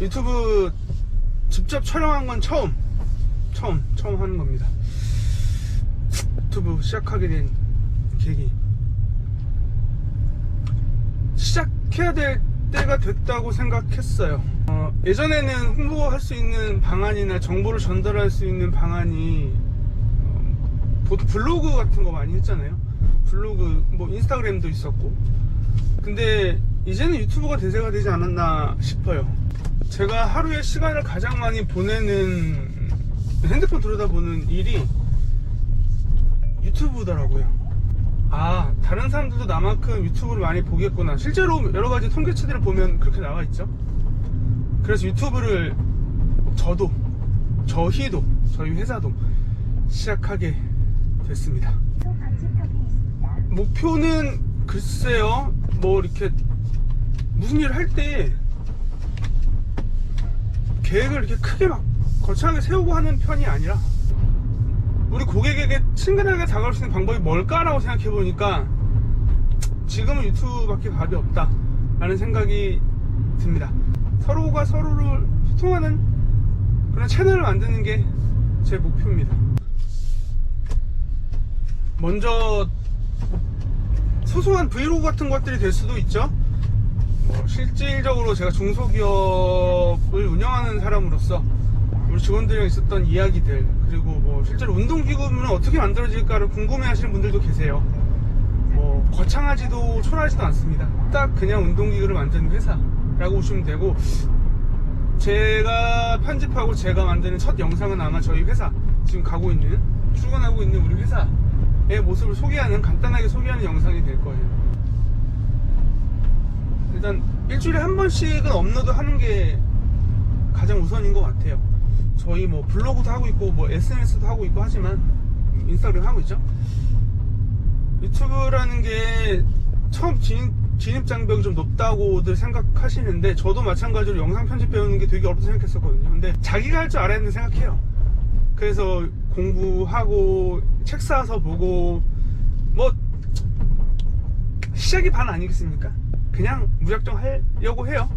유튜브 직접 촬영한 건 처음. 처음 처음 하는 겁니다. 유튜브 시작하게 된 계기. 시작해야 될 때가 됐다고 생각했어요. 어, 예전에는 홍보할 수 있는 방안이나 정보를 전달할 수 있는 방안이 어, 보통 블로그 같은 거 많이 했잖아요. 블로그 뭐 인스타그램도 있었고. 근데 이제는 유튜브가 대세가 되지 않았나 싶어요. 제가 하루에 시간을 가장 많이 보내는 핸드폰 들여다보는 일이 유튜브더라고요. 아, 다른 사람들도 나만큼 유튜브를 많이 보겠구나. 실제로 여러 가지 통계치들을 보면 그렇게 나와 있죠. 그래서 유튜브를 저도, 저희도, 저희 회사도 시작하게 됐습니다. 목표는 글쎄요, 뭐 이렇게 무슨 일을 할때 계획을 이렇게 크게 막 거창하게 세우고 하는 편이 아니라 우리 고객에게 친근하게 다가올 수 있는 방법이 뭘까라고 생각해 보니까 지금은 유튜브밖에 답이 없다 라는 생각이 듭니다 서로가 서로를 소통하는 그런 채널을 만드는 게 제 목표입니다 먼저 소소한 브이로그 같은 것들이 될 수도 있죠. 뭐 실질적으로 제가 중소기업을 운영하는 사람으로서 우리 직원들이랑 있었던 이야기들 그리고 뭐 실제로 운동기구는 어떻게 만들어질까를 궁금해하시는 분들도 계세요. 뭐 거창하지도 초라하지도 않습니다. 딱 그냥 운동기구를 만드는 회사라고 보시면 되고 제가 편집하고 제가 만드는 첫 영상은 아마 저희 회사 지금 가고 있는 출근하고 있는 우리 회사의 모습을 소개하는 간단하게 소개하는 영상이 될 거예요. 일단 일주일에 한 번씩은 업로드 하는 게 가장 우선인 것 같아요. 저희 뭐 블로그도 하고 있고 뭐 SNS도 하고 있고 하지만 인스타그램 하고 있죠. 유튜브라는 게 처음 진입, 진입 장벽이 좀 높다고들 생각하시는데 저도 마찬가지로 영상 편집 배우는 게 되게 어렵다 생각했었거든요. 근데 자기가 할 줄 알아야 된다고 생각해요. 그래서 공부하고 책 사서 보고 뭐 시작이 반 아니겠습니까? 그냥 무작정 하려고 해요.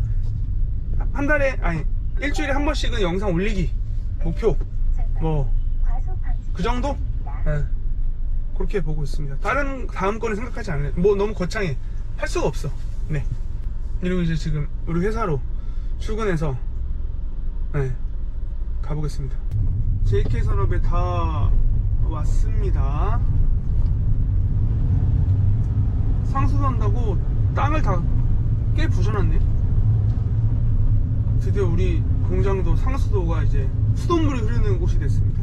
한 달에 아니 일주일에 한 번씩은 영상 올리기 목표 뭐 그 정도? 네. 그렇게 보고 있습니다. 다른 다음 거는 생각하지 않아요. 뭐 너무 거창해 할 수가 없어. 네. 그리고 이제 지금 우리 회사로 출근해서 네, 가보겠습니다. JK 산업에 다 왔습니다. 상수한다고 땅을 다깨 부셔놨네. 드디어 우리 공장도 상수도가 이제 수돗물이 흐르는 곳이 됐습니다.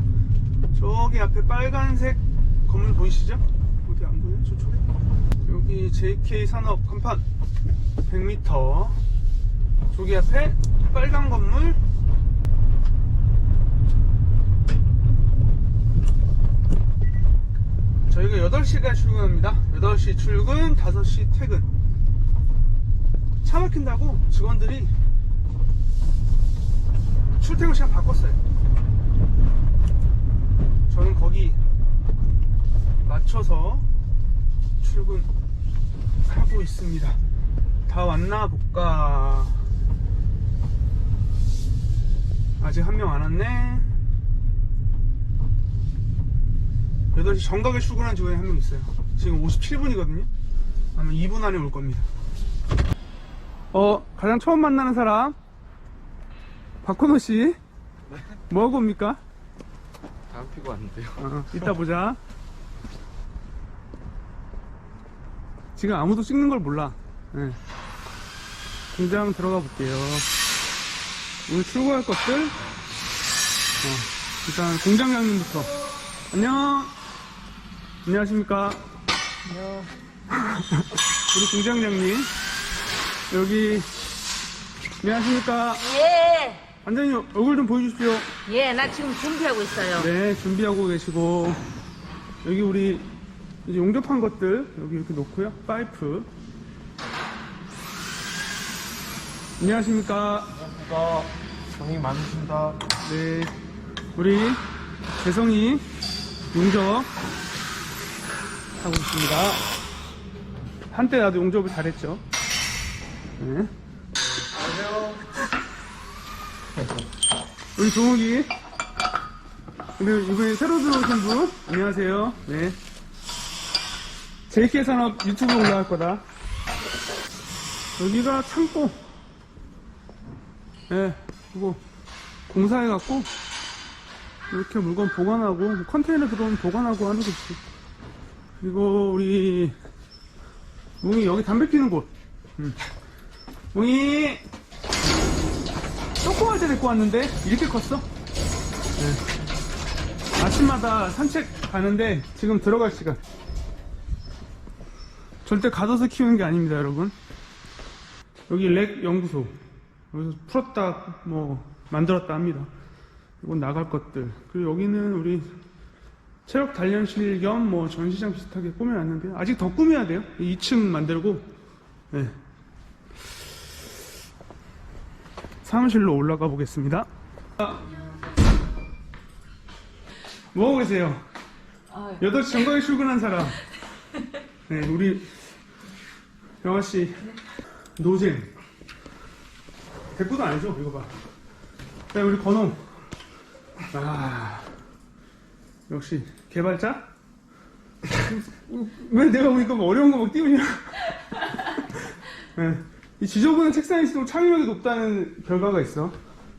저기 앞에 빨간색 건물 보이시죠? 어디 안 보여요? 저쪽에? 여기 JK 산업 간판 100m 저기 앞에 빨간 건물 저희가 8시간 출근합니다. 8시 출근, 5시 퇴근. 차 막힌다고 직원들이 출퇴근 시간 바꿨어요. 저는 거기 맞춰서 출근하고 있습니다. 다 왔나 볼까? 아직 한 명 안 왔네. 8시 정각에 출근한 직원이 한 명 있어요. 지금 57분이거든요. 아마 2분 안에 올 겁니다. 어, 가장 처음 만나는 사람. 박건호 씨. 뭐 하고 옵니까? 다음 피고 왔는데요. 어, 이따 보자. 지금 아무도 찍는 걸 몰라. 네. 공장 들어가 볼게요. 오늘 출고할 것들. 어, 일단 공장장님부터. 안녕. 안녕하십니까. 안녕. 우리 공장장님. 여기. 안녕하십니까. 예, 완전히 얼굴 좀 보여주십시오. 예, 나 지금 준비하고 있어요. 네, 준비하고 계시고 여기 우리 이제 용접한 것들 여기 이렇게 놓고요. 파이프. 안녕하십니까? 안녕하십니까. 고생 많으십니다. 네, 우리 재성이 용접 하고 있습니다. 한때 나도 용접을 잘했죠. 네. 안녕하세요. 우리 종욱이. 근데 이번에 새로 들어오신 분, 안녕하세요. 네. JK 산업 유튜브 올라갈 거다. 여기가 창고. 예, 네, 그거 공사해갖고, 이렇게 물건 보관하고, 컨테이너 들어오면 보관하고 하는 거지. 그리고 우리, 몽이 여기 담배 피는 곳. 음. 몽이! 조그만 때 데리고 왔는데, 이렇게 컸어? 네. 아침마다 산책 가는데, 지금 들어갈 시간. 절대 가둬서 키우는 게 아닙니다, 여러분. 여기 렉 연구소. 여기서 풀었다, 뭐, 만들었다 합니다. 이건 나갈 것들. 그리고 여기는 우리 체력 단련실 겸 뭐 전시장 비슷하게 꾸며놨는데, 아직 더 꾸며야 돼요. 2층 만들고, 네. 사무실로 올라가 보겠습니다. 아, 뭐 하고 계세요? 8시 정각에 출근한 사람. 네, 우리 영아 씨 노잼. 대꾸도 아니죠? 이거 봐. 네, 우리 건홍. 아, 역시 개발자? 왜 내가 보니까 뭐 어려운 거 막 띄우냐? 네, 이 지저분한 있으면 참여력이 높다는 결과가 있어.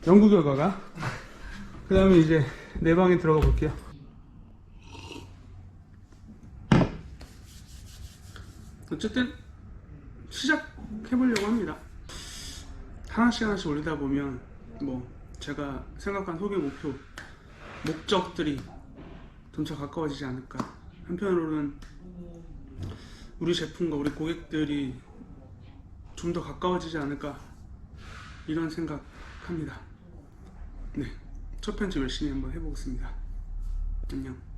연구 결과가. 그 다음에 이제 내 방에 들어가 볼게요. 어쨌든 시작해보려고 합니다. 하나씩 하나씩 올리다 보면 뭐 제가 생각한 소개 목표 목적들이 점차 가까워지지 않을까. 한편으로는 우리 제품과 우리 고객들이 좀 더 가까워지지 않을까 이런 생각합니다. 네, 첫 편집 열심히 한번 해보겠습니다. 안녕.